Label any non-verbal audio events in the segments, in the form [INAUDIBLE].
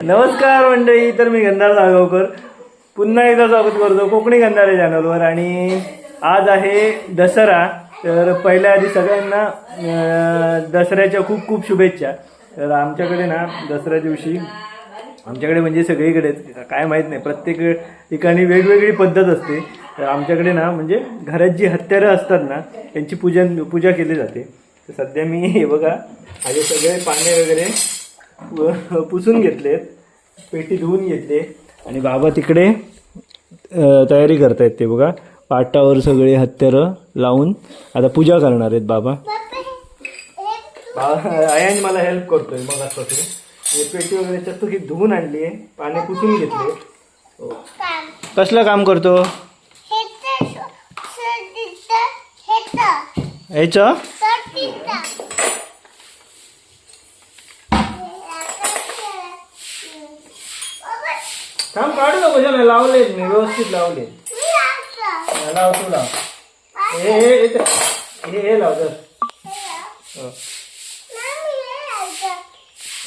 नमस्कार मंडळी तर मी गंधार जागावकर. पुन्हा एकदा स्वागत करतो कोकणी गंधारे चॅनलवर. आणि आज आहे दसरा. तर पहिल्या आधी सगळ्यांना दसऱ्याच्या खूप खूप शुभेच्छा. तर आमच्याकडे ना दसऱ्या दिवशी आमच्याकडे म्हणजे सगळीकडे काय माहीत नाही प्रत्येक ठिकाणी वेगवेगळी पद्धत असते. तर आमच्याकडे ना म्हणजे घरात जी हत्यारं असतात ना त्यांची पूजन पूजा केली जाते. तर सध्या मी हे बघा माझे सगळे पाने वगैरे पुसून घेतलेत पेटी धुवून घेतले. आणि बाबा तिकडे तयारी करतायत ते बघा. पाटावर सगळे हत्यारं लावून आता पूजा करणार आहेत बाबा. बा- आयान मला हेल्प करतोय मग असं ते हे पेटी वगैरे चकचकीत धुवून आणली आहे. पाने पुसून घेतले. हो. कसलं काम करतो? ह्याचं थांब काढू नको जरा लावलेत मी व्यवस्थित लावले लाव तू लाव. हे हे हे हे- हे लाव. जर. हो.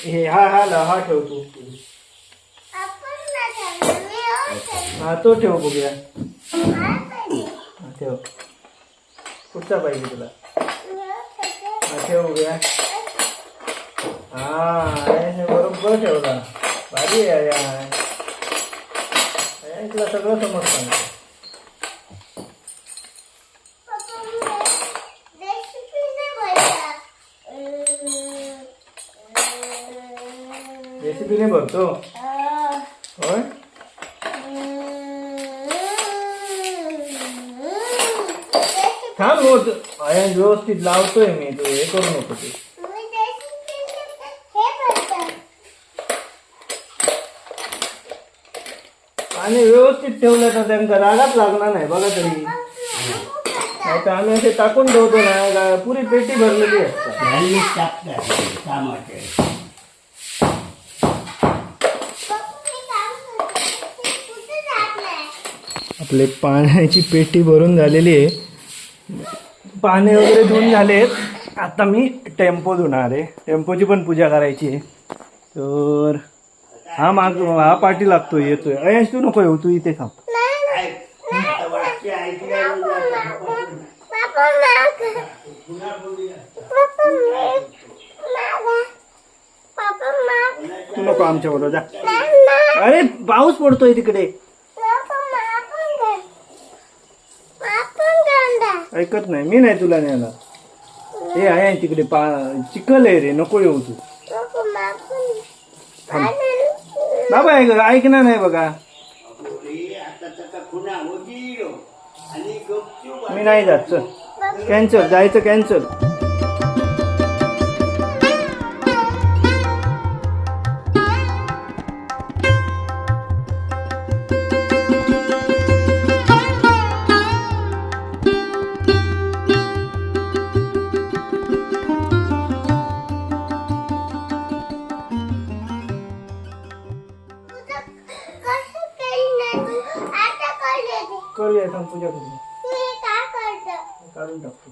हे हा लाव हा ठेव तू. हा तो ठेव बघूया. हा ठेव. कुठचा पाहिजे तुला. हा ठेव बघूया. हा हे बरोबर ठेवला. भारी आहे यार. यार, तुला सगळं समजतं रेसिपीने भरतो होय थांब होत आया व्यवस्थित लावतोय मी तू हे करू नको ते आणि व्यवस्थित ठेवलं तर त्यांना रागात लागणार नाही बघा तरी. नाही तर आम्ही असे टाकून ठेवतो ना गा- पुरी पेटी भरलेली असतात आपले पाण्याची पेटी भरून झालेली आहे. पाने वगैरे धुवून झालेत आता मी टेम्पो धुणार आहे. टेम्पोची पण पूजा करायची आहे. तर हा माग हा पाठी लागतो येतोय. अयश तू नको येऊ तू इथे थांब. तू नको आमच्या बरोबर जा. अरे पाऊस पडतोय तिकडे. ऐकत नाही मी नाही तुला न्यायला हे आहे तिकडे पा चिखल आहे रे नको येऊ तू. बाबा ऐक ऐकणार नाही बघा. मी नाही जात चल. कॅन्सल जायचं कॅन्सल करूया थांब पूजा करूया काढून टाकतो.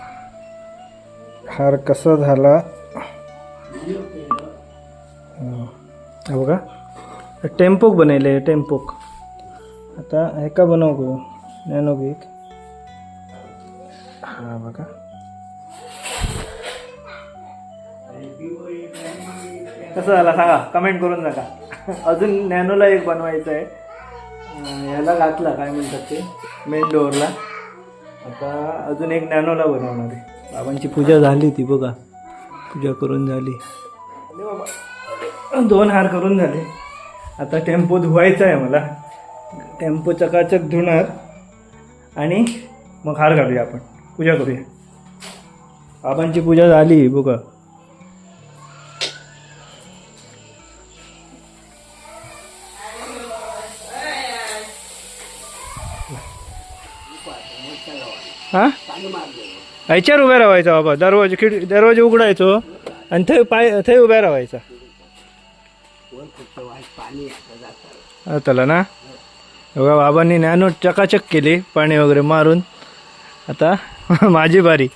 हार कसा झाला? बघा. टेम्पोक बनवले टेम्पोक. आता हे का बनवू नॅनो एक हा बघा. कसं झाला? सांगा कमेंट करून नका अजून नॅनोला एक बनवायचं आहे. ह्याला याला घातला काय म्हणतात ते? मेन डोअरला. आता अजून एक नॅनोला बनवणार आहे. बाबांची पूजा झाली ती बघा. पूजा करून झाली. दोन हार करून झाले. आता टेम्पो धुवायचा आहे मला. टेम्पो चकाचक धुणार. आणि मग हार घालूया आपण. पूजा करूया. बाबांची पूजा झाली बघा. हां? ह्याच्यावर उभ्या राहायचा बाबा. दरवाजे खिड दरवाजे उघडायचो आणि थंय पाय थंय उभ्या राहायचा. त्याला ना? बघा बाबांनी नॅनो चकाचक केली पाणी वगैरे मारून. आता [LAUGHS] माझी बारी.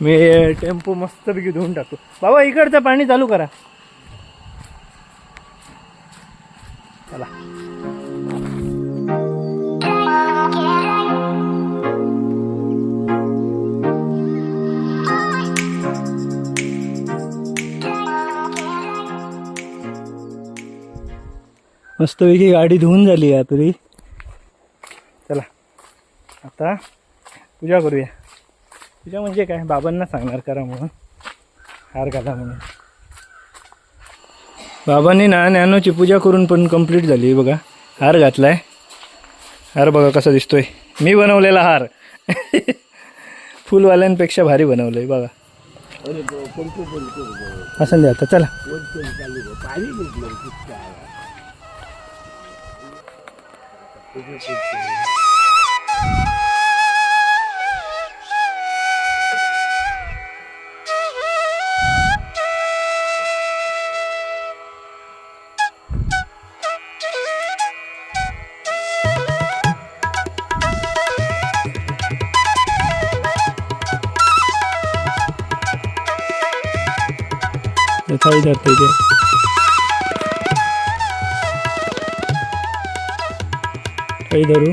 मी टेम्पो मस्तपैकी धुवून टाकतो. बाबा इकडचं पाणी चालू करा. चला. मस्तपैकी गाडी धुवून झाली आहे आपली. चला आता पूजा करूया. पूजा म्हणजे काय? बाबांना सांगणार करा म्हणून. हार घाला म्हणून. बाबांनी ना नॅनोची पूजा करून पण कंप्लीट झाली बघा. हार घातलाय. हार बघा कसा दिसतोय. मी बनवलेला हार. [LAUGHS] फुलवाल्यांपेक्षा भारी बनवलंय बघा. असं द्या आता चला. 네, 사이다 되게. हे धरू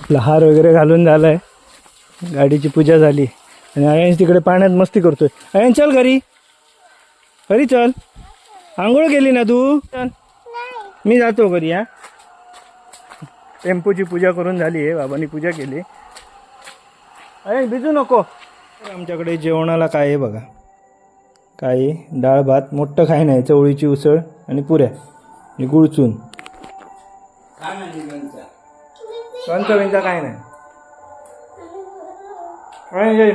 आपला हार वगैरे घालून झालाय. गाडीची पूजा झाली. आणि आयन्स तिकडे पाण्यात मस्ती करतोय. आयन चल घरी. घरी चल. आंघोळ केली ना तू? चल. मी जातो घरी हा. टेम्पोची पूजा करून झाली आहे बाबांनी पूजा केली. अरे भिजू नको. आमच्याकडे जेवणाला काय आहे बघा. काय? डाळ भात मोठं काय नाही चवळीची उसळ आणि पुऱ्या आणि गुळचून लोणचं बिंचा काय नाही. काय नाही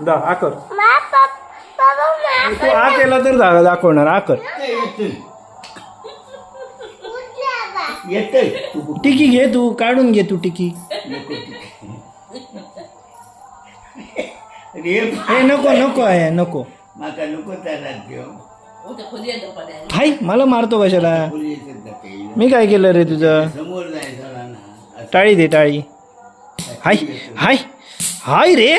दा तू आ केला तर दा- दाखवणार आ कर. येतोय टिकी घे तू काढून घे तू टिकी. रे हे नको नको आहे नको. माका नको त्याला घेऊ हाय मला मारतो कशाला? जाते मी काय केलं रे तुझं? समोर जायचं ना टाळी दे टाळी. हाय हाय हाय रे.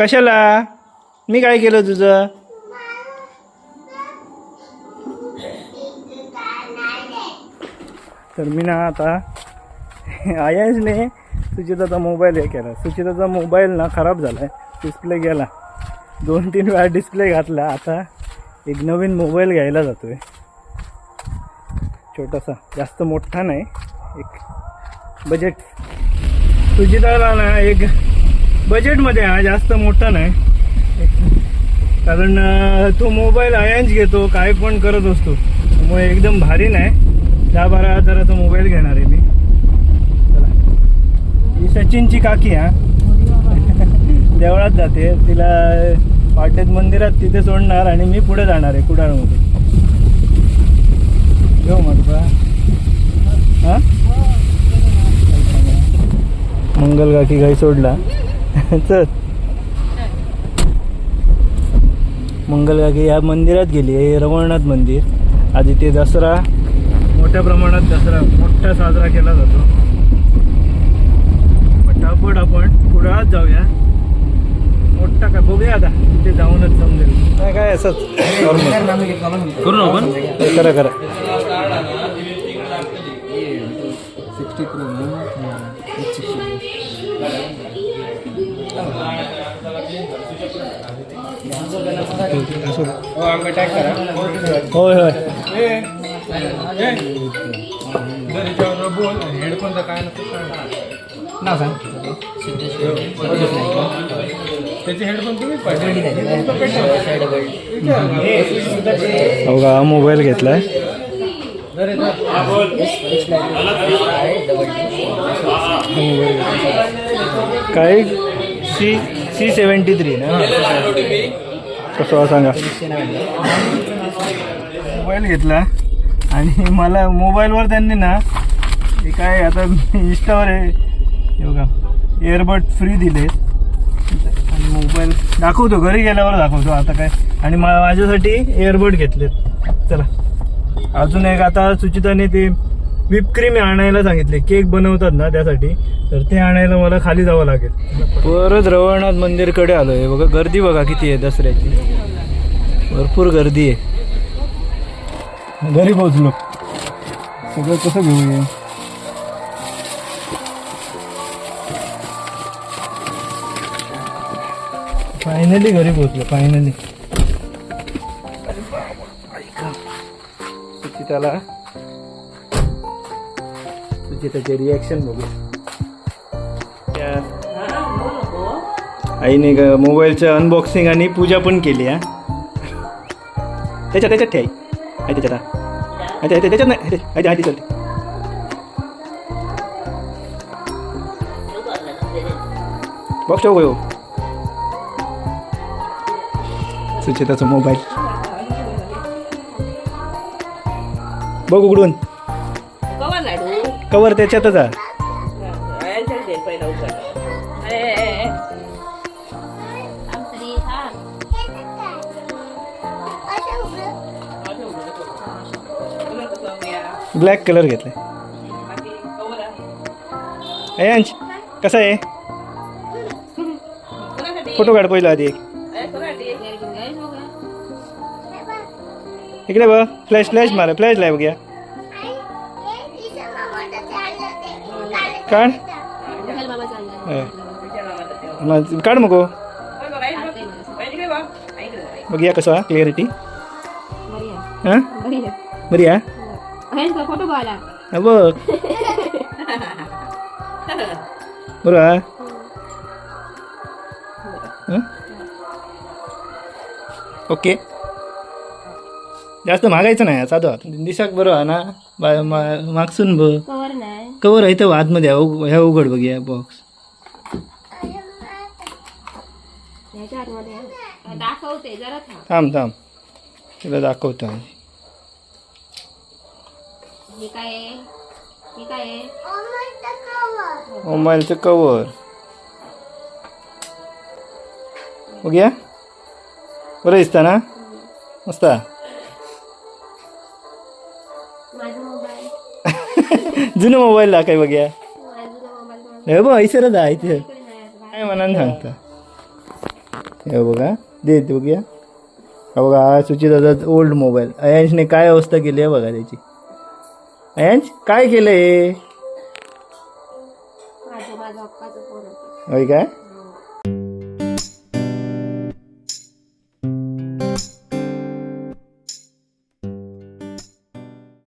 कशाला? मी काय केलं तुझं? तर मी ना आता [LAUGHS] आयासने सुचिताचा मोबाईल हे केला. सुचिताचा मोबाईल ना खराब झाला आहे डिस्प्ले गेला. दोन तीन वेळा डिस्प्ले घातला. आता एक नवीन मोबाईल घ्यायला जातो आहे छोटासा. जास्त मोठा नाही. एक बजेट सुचिताला ना एक बजेटमध्ये हा जास्त मोठा नाही. कारण तो मोबाईल आयांच घेतो काय पण करत असतो. त्यामुळे एकदम भारी नाही. दहा बारा हजाराचा मोबाईल घेणार आहे मी. चला. ही सचिनची काकी हा. देवळात जाते. तिला पाटेत मंदिरात तिथे सोडणार आणि मी पुढे जाणार आहे कुडाळमध्ये. घेऊ मग हां हा? मंगल काकी काही सोडला. [LAUGHS] चल. मंगल या मंदिरात गेली आहे रवळनाथ मंदिर. आधी ते दसरा मोठ्या प्रमाणात दसरा मोठा साजरा केला जातो. पटापट आपण पुढे जाऊया. मोठा काय बघूया आता तिथे जाऊनच समजेल. काय काय असंच. करू ना आपण? करा करा. होय होय हेडफोनचा काय ना सांग त्याचे हेडफोन हो का मोबाईल घेतलाय. काय? सी सी सेवन्टी थ्री ना? कसं सांगा. मोबाईल घेतला. आणि मला मोबाईलवर त्यांनी ना हे काय आता इंस्टावर आहे बघा एअरबड फ्री दिले. आणि मोबाईल दाखवतो घरी गेल्यावर दाखवतो आता काय. आणि माझ्यासाठी एअरबड घेतलेत. चला. अजून एक आता सुचिताने ते व्हिप क्रीम आणायला सांगितले. केक बनवतात ना त्यासाठी. तर ते आणायला मला खाली जावं लागेल. परत रवळनाथ मंदिरकडे आलोय. बघा गर्दी बघा किती आहे दसऱ्याची. भरपूर गर्दी आहे. घरी पोहोचलो. सगळं कसं घेऊया फायनली घरी पोहोचलो फायनली सुचिताला सुचिताचे रिॲक्शन बघू आईने ग- मोबाईलचं अनबॉक्सिंग आणि पूजा पण केली हा त्याच्यात त्याच्यात ठेव आई त्याच्यात हा. आई त्या- त्याच्यात नाही आई आई चलते बॉक्स ठेव गयो सुचिताचा मोबाईल बघ उघडून कवा लाडू कवर त्याच्यातच आहे. ब्लॅक कलर घेतलाय. बाकी कसं आहे. कसा आहे? फोटो काढ पहिला आधी एक. इकडे बघ फ्लॅश फ्लॅश मारा फ्लॅश लाईव्ह घ्या. काढ. मग काढ मग बघ, बघूया कसं क्लिअरिटी हां? बरी हा? बघ. बरं ओके. जास्त मागायचं नाही साधं. दिसाक बरं ना? बा- मा- मागसून बघ कवर नाही. कवर आहे तर आतमध्ये आहे. ह्या उघड बघूया बॉक्स ह्याच्या आतमध्ये आहे. दाखवते जरा थांब. थांब थांब. तुला दाखवतो. हे काय आहे? हे काय आहे? मोबाईलचं कवर. बघूया. बरं दिसता ना? मस्त. जुनं मोबाईल बघूया माझा मोबाईल तुम्हाला हे बघ ऐसरच आहे आहे. काय मनाने सांगता? हे बघा दे ते बघूया हा बघा हा सुचिताचा ओल्ड मोबाईल अयांशने काय अवस्था केली आहे बघा त्याची? अयांश काय केलं हे काय?